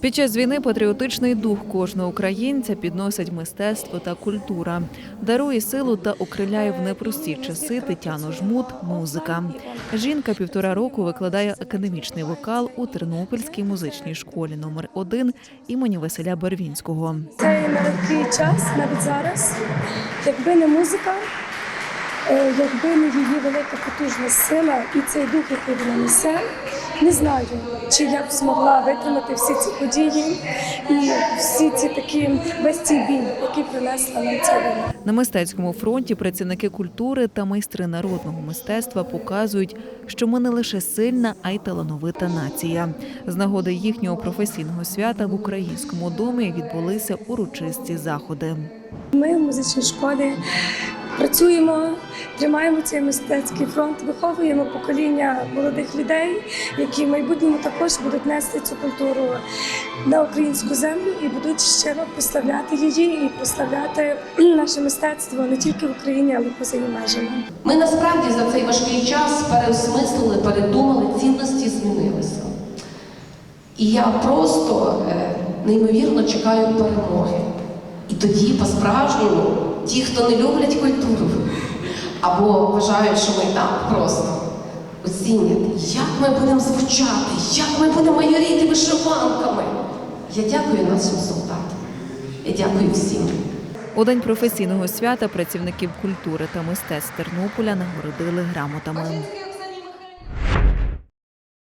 Під час війни патріотичний дух кожного українця підносить мистецтво та культура, дарує силу та окриляє в непрості часи Тетяну Жмут. Музика. Жінка півтора року викладає академічний вокал у Тернопільській музичній школі номер 1 імені Василя Барвінського. Цей нелегкий час навіть зараз. Якби не музика, е, якби не її велика потужна сила і цей дух, який вона несе, не знаю, чи я б змогла витримати всі ці події і всі ці такі весь цей біль, який принесла нам ця війна. На мистецькому фронті працівники культури та майстри народного мистецтва показують, що ми не лише сильна, а й талановита нація. З нагоди їхнього професійного свята в українському домі відбулися урочисті заходи. Ми в музичній школі працюємо, тримаємо цей мистецький фронт, виховуємо покоління молодих людей, які в майбутньому також будуть нести цю культуру на українську землю і будуть щиро представляти її і представляти наше мистецтво не тільки в Україні, але й поза її межами. Ми насправді за цей важкий час переосмислили, передумали, цінності змінилися. І я просто е, неймовірно чекаю перемоги. І тоді, по-справжньому, ті, хто не люблять культуру або вважають, що ми так просто оцінять, як ми будемо звучати, як ми будемо майоріти вишиванками. Я дякую нашим солдатам. Я дякую всім. У день професійного свята працівників культури та мистецтв Тернополя нагородили грамотами.